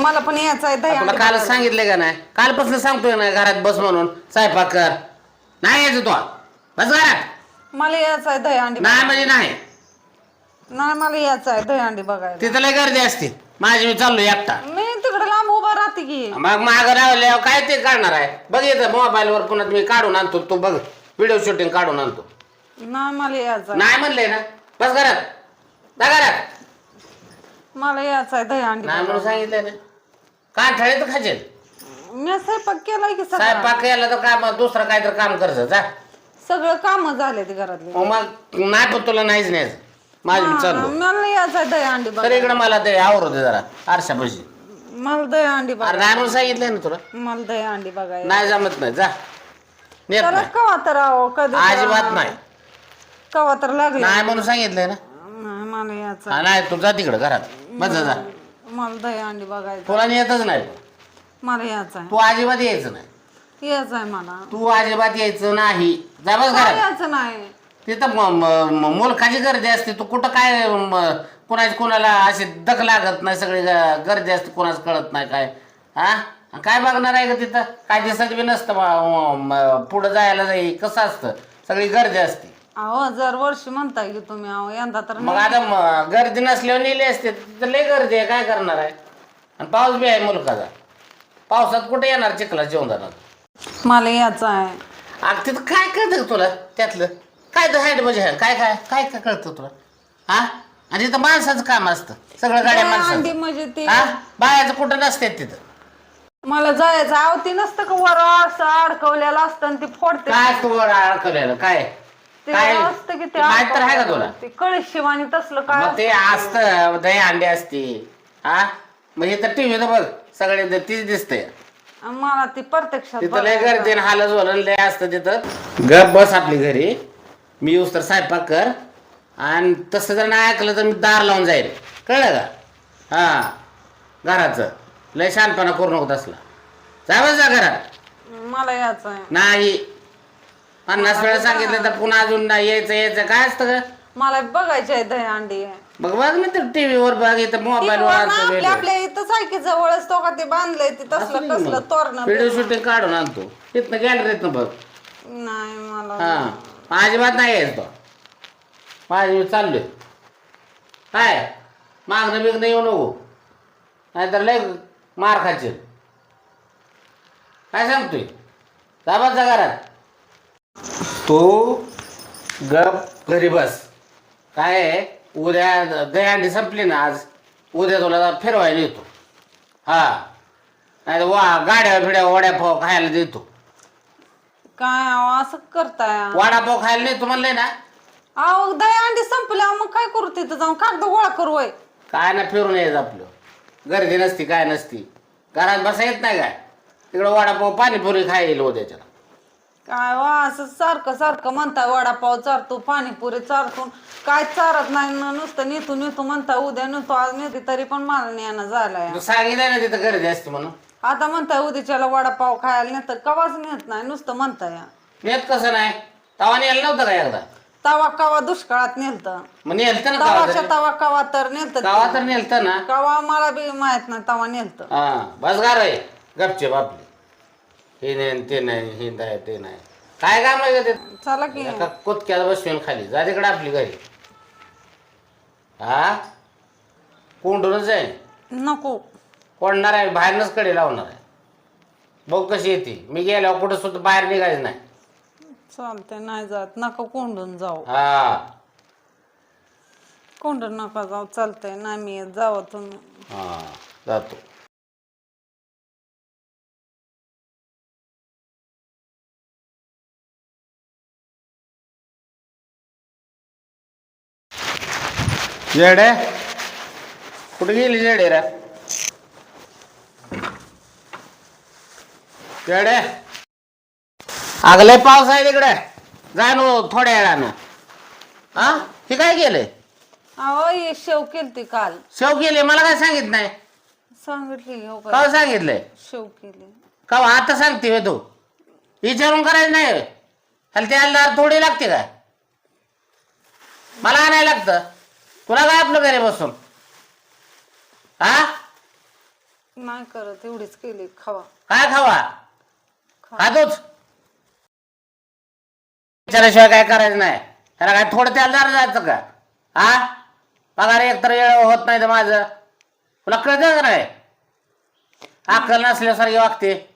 मला पण यायचं आहे दही तुला काल. सांगितलंय का नाही? कालपासून सांगतोय ना घरात बस म्हणून. स्वयंपाक कर. नाही यायचं तो. बस घरात. मला यायचं आहे दही अंडी नाही म्हणजे नाही. नाही मला यायचं आहे दही अंडी बघायला. तिथं लय गर्दी असते. माझी मी चाललो एकटा. मी तिकडे लांब उभा राहते की. मग मागं राहिल्यावर काय ते काढणार आहे? बघ येतं मोबाईलवर पुन्हा मी काढून आणतो तू बघ. व्हिडिओ शूटिंग काढून आणतो. नाही मला यायचं आहे. नाही म्हणलंय ना. बस घरात. जा घरात. मला यायचं आहे दही अंडी नाही म्हणून सांगितलंय ना काय ठळे तर खाचेल मी स्वयंपाक केलाय की सगळं. स्वयंपाक केला तर काम दुसरं काय तर काम करायचं जा. सगळं काम झाले ते घरातले. मग नाही पण तुला नाहीच न्यायचं. माझी मी चाललो. मला यायचं दही अंडी तर बघायला इकडं मला ते आवडत जरा आरशापाशी. मला दही अंडी अरे नाही म्हणून सांगितलंय ना तुला. मला दही अंडी बघायला. नाही जमत नाही जा. नेत त्याला नाही. कवा तर आहो कधी अजिबात नाही. कवा तर लागले. नाही म्हणून सांगितलंय ना. नाही मला यायचं. हा, नाही तू जा तिकडं घरात. बस जा जा. मला दही अंडी बघायचं तुला येतच नाही. मला यायचं तू अजिबात यायचं नाही. यायचं आहे मला. तू अजिबात यायचं नाही. जा बस काय घरात. यायचं नाही? तिथं म- म- म- मुलखाची गर्दी असते. तू कुठं काय म- कुणाची कोणाला अशी दख लागत नाही. सगळी ग- गर्दी असते कोणाच कळत नाही काय. हा काय बघणार आहे का तिथं? काय दिसत बी नसतं म- म- पुढं जायला जाई. कसं असतं? सगळी गर्दी असते. अहो जर वर्षी म्हणताय की तुम्ही अहो यंदा तर मग आता म- गर्दी नसल्यावर नेली असते तिथं लय गर्दी आहे काय करणार आहे? आणि पाऊस बी आहे मुलकाचा. पावसात कुठे येणार चिखला जेवण जाणार मला यायचं आहे. अग तिथं काय कळतं का तुला त्यातलं? काय तर हाईट म्हणजे आहे? काय काय काय काय कळतं तुला? हा? आणि तिथं माणसाचं काम असतं सगळं गाड्या अंडी माणसाचं. म्हणजे ते हा? बायाचं कुठं नसते तिथं. मला जायचं अहो ती नसतं का वर असं अडकवलेलं असतं आणि ती फोडते. काय तू वर अडकवलेलं? काय? ते काय? असतं की ते माहीत तर आहे का तुला? ते कळशिवानी तसलं काय मग ते असतं. दही अंडे असते. हा? मग हे तर टीव्ही बघ. सगळे द- तीच दिसतंय. आणि मला ती प्रत्यक्षात तिथं लय बघायचं. गर्दी हाल झोलन लय असतं तिथं. गप बस आपली घरी. मी येऊस तर स्वयंपाक कर. आणि तसं जर नाही ऐकलं तर मी दार लावून जाईल कळलं का? हा. घराचं. लय शानपणा करू नको तसला. जा बस जा घरात. मला यायचं आहे नाही. पन्नास वेळा सांगितलं तर पुन्हा अजून नाही यायचं यायचं. काय असतं का मला बघायची आहे दही अंडी. मग बघ ना तर टीव्हीवर बघ इथं मोबाईल वर आपल्या आपल्या इथंच आहे की जवळच तो का ते बांधलंय ते तसलं कसलं तोरण व्हिडिओ शूटिंग काढून आणतो. तिथनं गॅलरीतनं बघ. नाही मला हा. अजिबात नाही यायचं तो. माझी चाललोय काय? मागणं बिगणं येऊ नको. नाहीतर लय मार खाचे काय सांगतोय? जाबाच जा घरात. तू गप घरी बस. काय आहे, उद्या दहीहंडी संपली ना आज. उद्या तुला फिरवायला येतो. हा. नाही वा गाड्या फिड्या वड्यापाव खायला देतो. काय अहो, असं करताय? वडापाव खायला नाही म्हणलंय ना. अहो दही अंडी संपल्या मग काय करू तिथं जाऊन? कागद गोळा करू वय काय ना फिरून यायचं आपलं. गर्दी नसती काय नसती. घरात बसा येत नाही काय? तिकडं वडापाव पाणीपुरी खायला उद्याच्या काय वा असं सारखं सारखं म्हणताय वडापाव चारतो पाणीपुरी चारतो. काय चारत नाही न नुसतं नेतो नेतो म्हणताय उद्या नेतो आज नेते तरी पण मला नेणं झालंय. तू सांगितलं ना तिथं गर्दी असते म्हणून. आता म्हणताय उद्याच्याला वडापाव खायला नेत कवाच नेत नाही नुसतं म्हणताय. नेत कसं नाही? तवा नेलं नव्हतं का एकदा? तवा कवा दुष्काळात नेलत. मग नेलतं ना कवा तवाच्या तरी. तवा कवा तर नेलत कवा तर नेलतं ना. कवा मला बी माहीत नाही तवा नेलत. हा बस गार आहे. गपचे बापले हे नाही ते नाही हे नाही ते नाही. काय काम आहे का ते? चला की. एका कुतक्याला बसवेन खाली. जा तिकडे आपली घरी. हा? कोंडूनच आहे. नको. कोणणार आहे बाहेरनच कडे लावणार आहे. बघ कशी येते मी गेल्यावर कुठं सुद्धा बाहेर निघायचं नाही. चालतंय नाही जात. नका कोंडून जाऊ. हा. कोंडून नका जाऊ. चालतंय नाही मी येत. जावं तुम्ही. हा जातो. जेडे? कुठे गेली जेडे रे? जेडे? अगले पाऊस आहे तिकडे. जाय नो थोड्या वेळानं. हा हे काय केलंय? अहो ये शेव केलती काल. शेव केले? मला काय सांगित नाही. सांगितली हो का का सांगितलंय? शेव केली. का आता सांगते होय तू. विचारून करायचं नाही. ह्याला त्याला थोडी लागते का मला आणायला लागतं. तुला काय आपलं घरी बसून? हा? नाही करत एवढीच केली खावा. काय खावा? खातोच विचाराशिवाय काय करायचं नाही. त्याला काय थोडं त्याला जरा जायचं का? हा? पगार एकतर वेळ होत नाही तर माझं. तुला कळतं का नाही? अक्कल नसल्यासारखी वागते.